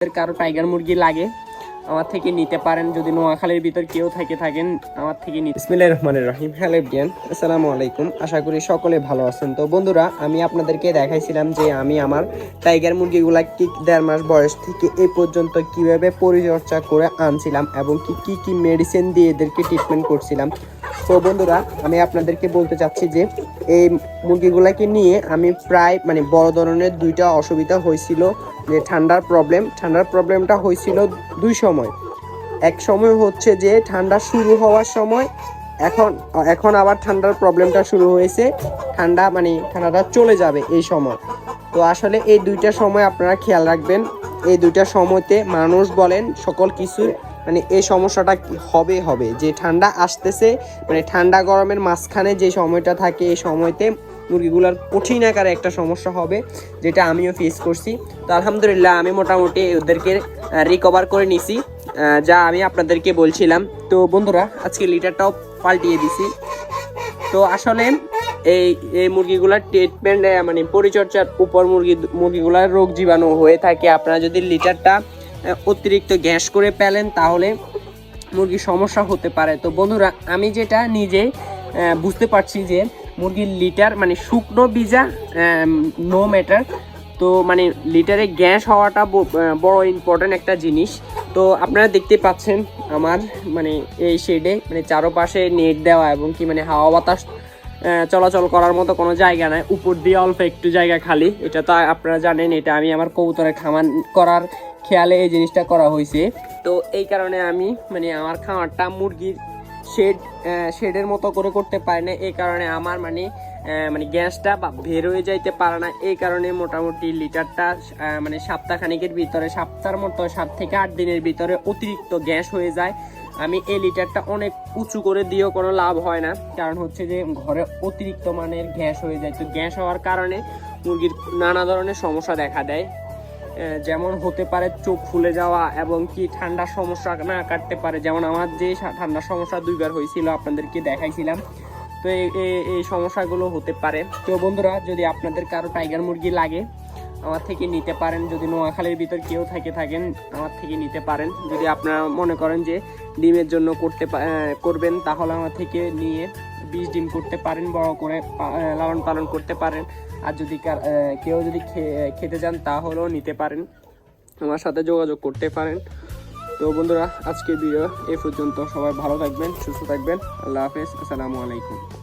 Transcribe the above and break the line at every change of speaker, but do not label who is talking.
কারও টাইগার মুরগি লাগে, আমার থেকে নিতে পারেন। যদি নোয়াখালীর ভিতর কেউ থেকে, থাকেন, আমার থেকে নিতে
বিসমিল্লাহ রহমানির রহিম। হ্যালো এভরিয়ান আসসালামু আলাইকুম। আশা করি সকলে ভালো আছেন। তো বন্ধুরা, আমি আপনাদেরকে দেখাইছিলাম যে আমি আমার টাইগার মুরগিগুলা কি দেড় মাস বয়স থেকে এই পর্যন্ত কীভাবে পরিচর্যা করে আনছিলাম এবং কি কি মেডিসিন দিয়ে এদেরকে ট্রিটমেন্ট করছিলাম। তো বন্ধুরা, আমি আপনাদেরকে বলতে চাচ্ছি যে এই মুরগিগুলাকে নিয়ে আমি প্রায় মানে বড় ধরনের দুইটা অসুবিধা হয়েছিল, যে ঠান্ডার প্রবলেম ঠান্ডার প্রবলেমটা হয়েছিল দুই সময়। এক সময় হচ্ছে যে ঠান্ডা শুরু হওয়ার সময়, এখন এখন আবার ঠান্ডার প্রবলেমটা শুরু হয়েছে, ঠান্ডা মানে ঠান্ডাটা চলে যাবে এই সময়। তো আসলে এই দুইটা সময় আপনারা খেয়াল রাখবেন, এই দুইটা সময়তে মানুষ বলেন সকল কিছু মানে এই সমস্যাটা হবে হবে। যে ঠান্ডা আসতেছে মানে ঠান্ডা গরমের মাঝখানে যে সময়টা থাকে, এই সময়তে মুরগিগুলোর কঠিন আকারে একটা সমস্যা হবে, যেটা আমিও ফেস করছি। তো আলহামদুলিল্লাহ, আমি মোটামুটি ওদেরকে রিকভার করে নিছি। যা আমি আপনাদেরকে বলছিলাম। তো বন্ধুরা, আজকে লিটারটাও পাল্টিয়ে দিছি। তো আসলে এই এই মুরগিগুলার ট্রিটমেন্ট মানে পরিচর্যার উপর মুরগি, মুরগিগুলার রোগ জীবাণু হয়ে থাকে। আপনারা যদি লিটারটা অতিরিক্ত গ্যাস করে পেলেন, তাহলে মুরগির সমস্যা হতে পারে। তো বন্ধুরা, আমি যেটা নিজে বুঝতে পারছি যে মুরগির লিটার মানে শুকনো বীজা নো ম্যাটার তো মানে লিটারে গ্যাস হওয়াটা বড় ইম্পর্ট্যান্ট একটা জিনিস। তো আপনারা দেখতে পাচ্ছেন আমার মানে এই শেডে মানে চারোপাশে নেট দেওয়া এবং কি মানে হাওয়া বাতাস চলাচল করার মতো কোনো জায়গা নাই। উপর দিয়ে অল্প একটু জায়গা খালি। এটা তো আপনারা জানেন, এটা আমি আমার কবুতরের খামার করার খেয়ালে এই জিনিসটা করা হয়েছে। তো এই কারণে আমি মানে আমার খামারটা মুরগির শেড শেডের মতো করে করতে পারি না এই কারণে আমার মানে মানে গ্যাসটা বা বের হয়ে যাইতে পারে না। এই কারণে মোটামুটি লিটারটা মানে সপ্তাহখানিকের ভিতরে, সপ্তাহের মতো, সাত থেকে আট দিনের ভিতরে অতিরিক্ত গ্যাস হয়ে যায়। আমি এই লিটারটা অনেক উঁচু করে দিয়েও কোনো লাভ হয় না। কারণ হচ্ছে যে ঘরে অতিরিক্ত মানের গ্যাস হয়ে যায়। তো গ্যাস হওয়ার কারণে মুরগির নানা ধরনের সমস্যা দেখা দেয়। যেমন হতে পারে চোখ ফুলে যাওয়া এবং কি ঠান্ডার সমস্যা না কাটতে পারে। যেমন আমার যে ঠান্ডার সমস্যা দুইবার হয়েছিল, আপনাদেরকে দেখাইছিলাম। তো এই সমস্যাগুলো হতে পারে। তো বন্ধুরা, যদি আপনাদের কারও টাইগার মুরগি লাগে আমার থেকে নিতে পারেন। যদি নোয়াখালীর ভিতর কেউ থেকে থাকেন, আমার থেকে নিতে পারেন। যদি আপনারা মনে করেন যে ডিমের জন্য করতে করবেন, তাহলে আমার থেকে নিয়ে বীজ ডিম করতে পারেন, বড় করে লালন পালন করতে পারেন। আর যদি কেউ যদি খেতে চান, তাহলেও নিতে পারেন। আমার সাথে যোগাযোগ করতে পারেন। তো বন্ধুরা, আজকের ভিডিও এ পর্যন্ত। সবাই ভালো থাকবেন, সুস্থ থাকবেন। আল্লাহ হাফেজ। আসসালামু আলাইকুম।